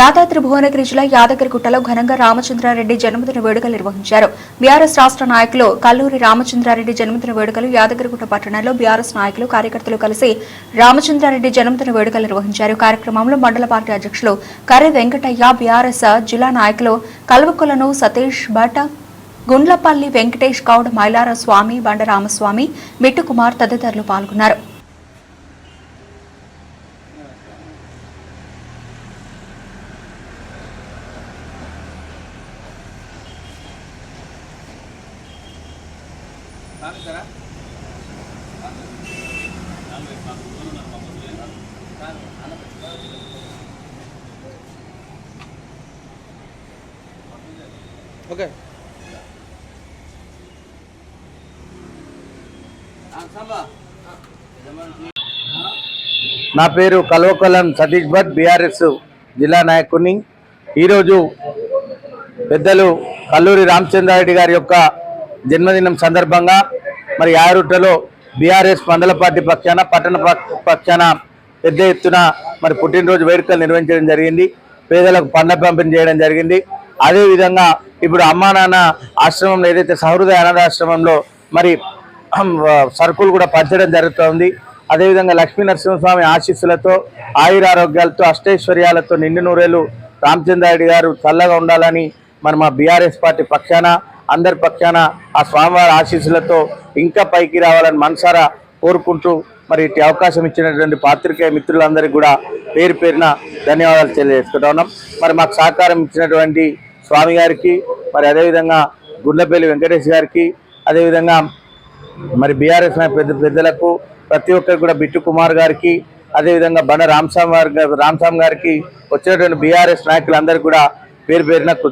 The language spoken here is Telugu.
యాదాద్రి భువనగిరి జిల్లా యాదగిరిగుట్టలో ఘనంగా రామచంద్రారెడ్డి జన్మదిన వేడుకలు నిర్వహించారు. బీఆర్ఎస్ రాష్ట్ర నాయకులు కల్లూరి రామచంద్రారెడ్డి జన్మదిన వేడుకలు యాదగిరిగుట్ట పట్టణంలో బీఆర్ఎస్ నాయకులు కార్యకర్తలు కలిసి రామచంద్రారెడ్డి జన్మదిన వేడుకలు నిర్వహించారు. కార్యక్రమంలో మండల పార్టీ అధ్యక్షులు కర్రి వెంకటయ్య బీఆర్ఎస్ జిల్లా నాయకులు కల్వకులను సతీష్ భట్ గుండ్లపల్లి వెంకటేష్ గౌడ్ మైలార స్వామి బండరామస్వామి మిట్టుకుమార్ తదితరులు పాల్గొన్నారు. ఓకే. నా పేరు కల్వకొలం సతీష్ భట్ బీఆర్ఎస్ జిల్లా నాయకుని. ఈరోజు పెద్దలు కల్లూరి రామచంద్రారెడ్డి గారి యొక్క జన్మదినం సందర్భంగా మరి యారుట్టలో బీఆర్ఎస్ మండల పార్టీ పక్షాన పట్టణ పక్షాన పెద్ద ఎత్తున మరి పుట్టినరోజు వేడుకలు నిర్వహించడం జరిగింది. పేదలకు పండ్ల పంపిణీ చేయడం జరిగింది. అదేవిధంగా ఇప్పుడు అమ్మా నాన్న ఆశ్రమంలో ఏదైతే సహృదయ అనాథాశ్రమంలో మరి సరుకులు కూడా పంచడం జరుగుతోంది. అదేవిధంగా లక్ష్మీ నరసింహస్వామి ఆశీస్సులతో ఆయురారోగ్యాలతో అష్టైశ్వర్యాలతో నిండు నూరేలు రామచంద్రారెడ్డి గారు చల్లగా ఉండాలని మరి మా బీఆర్ఎస్ పార్టీ పక్షాన అందరి పక్షాన ఆ స్వామివారి ఆశీస్సులతో ఇంకా పైకి రావాలని మనసారా కోరుకుంటూ మరి ఇట్టి అవకాశం ఇచ్చినటువంటి పాత్రికేయ మిత్రులందరికీ కూడా పేరు పేరున ధన్యవాదాలు తెలియజేసుకుంటా ఉన్నాం. మరి మాకు సహకారం ఇచ్చినటువంటి స్వామి గారికి మరి అదేవిధంగా గుండెపల్లి వెంకటేష్ గారికి అదేవిధంగా మరి బీఆర్ఎస్ పెద్ద పెద్దలకు ప్రతి ఒక్కరికి కూడా బిట్టు కుమార్ గారికి అదేవిధంగా బండ రామస్వామి గారి రామస్వామి గారికి వచ్చినటువంటి బీఆర్ఎస్ నాయకులందరికీ కూడా పేరు పేరున